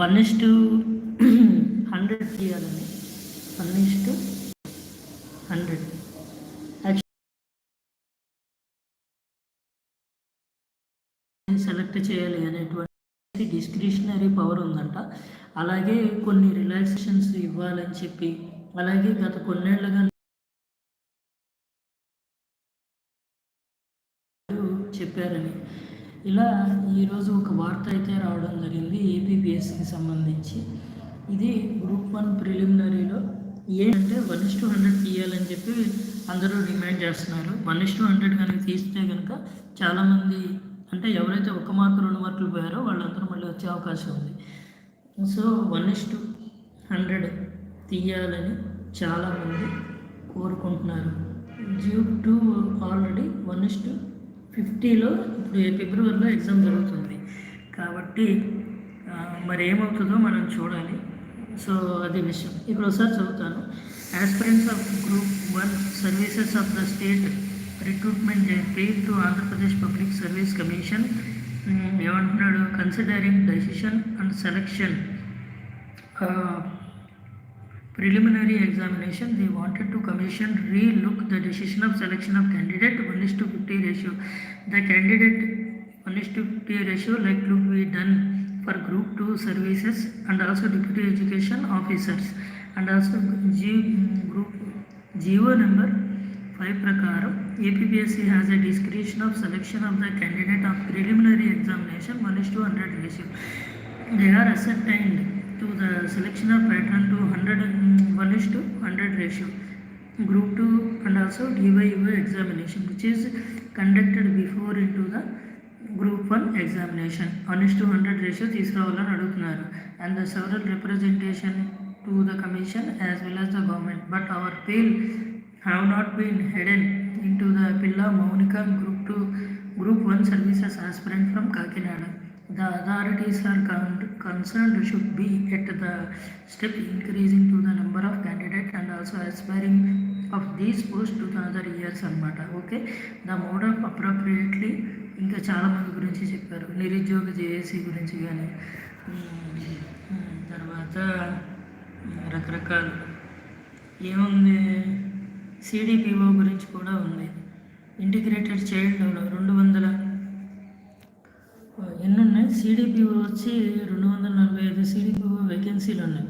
One is to hundred తీయాలని. One is to hundred. Select చేయాలి అనేటువంటి డిస్క్రిషనరీ పవర్ ఉందంట. అలాగే కొన్ని రిలాక్సేషన్స్ ఇవ్వాలని చెప్పి అలాగే గత కొన్నేళ్ళుగా చెప్పారని ఇలా ఈరోజు ఒక వార్త అయితే రావడం జరిగింది ఏపీపీఎస్సికి సంబంధించి. ఇది గ్రూప్ వన్ ప్రిలిమినరీలో ఏంటంటే వన్ ఇస్ టూ హండ్రెడ్ తీయాలని చెప్పి అందరూ డిమాండ్ చేస్తున్నారు. వన్ ఇస్ టూ హండ్రెడ్ కనుక తీస్తే కనుక చాలామంది అంటే ఎవరైతే ఒక మార్కు రెండు మార్కులు పోయారో వాళ్ళందరూ మళ్ళీ వచ్చే అవకాశం ఉంది. So one is to hundred తీయాలని చాలామంది కోరుకుంటున్నారు. Due to already one is to ఫిఫ్టీలో ఇప్పుడు ఫిబ్రవరిలో ఎగ్జామ్ జరుగుతుంది. కాబట్టి మరి ఏమవుతుందో మనం చూడాలి. సో అది విషయం. ఇప్పుడు ఒకసారి చదువుతాను. Aspirants of group one services of the state recruitment paid to Andhra Pradesh public service commission ఏమంటున్నాడు? Considering decision and selection preliminary examination they wanted to commission re-look the decision of selection of candidate 1 is to 50 ratio. The candidate 1 is to 50 ratio like to be done for group 2 services and also deputy education officers. And also G, group geo number 5 prakaram APPSC has a discretion of selection of the candidate of preliminary examination 1 is to 100 ratio. They are ascertained to the the of of pattern hundred one 1 is hundred ratio group two and and also DYU examination which is conducted before into the group one examination one is to hundred ratio తీసుకురావాలని అడుగుతున్నారు and the several representation to the commission as well as the government but our plea have not been heeded in to the పిల్ల Mounika group two group one services aspirant from Kakinada the authorities are con- concerned should be at the step increasing to the number of candidates and also aspiring of these posts to the other years అన్నమాట okay the mode of appropriately ఇంకా చాలా మంది గురించి చెప్పారు నిరుద్యోగ JAC గురించి కానీ తర్వాత రకరకాల ఏముంది సిడిపిఓ గురించి కూడా ఉంది ఇంటిగ్రేటెడ్ చైల్డ్ రెండు వందల ఎన్ని ఉన్నాయి సిడిపిఓ వచ్చి రెండు వందల నలభై ఐదు సిడిపిఓ వేకెన్సీలు ఉన్నాయి.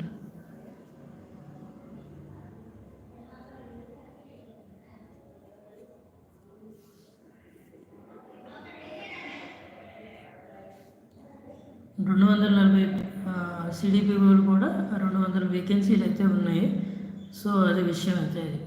రెండు వందల నలభై సిడిపిఓలు కూడా రెండు వందల వేకెన్సీలు అయితే ఉన్నాయి. సో అది విషయం అయితే అది.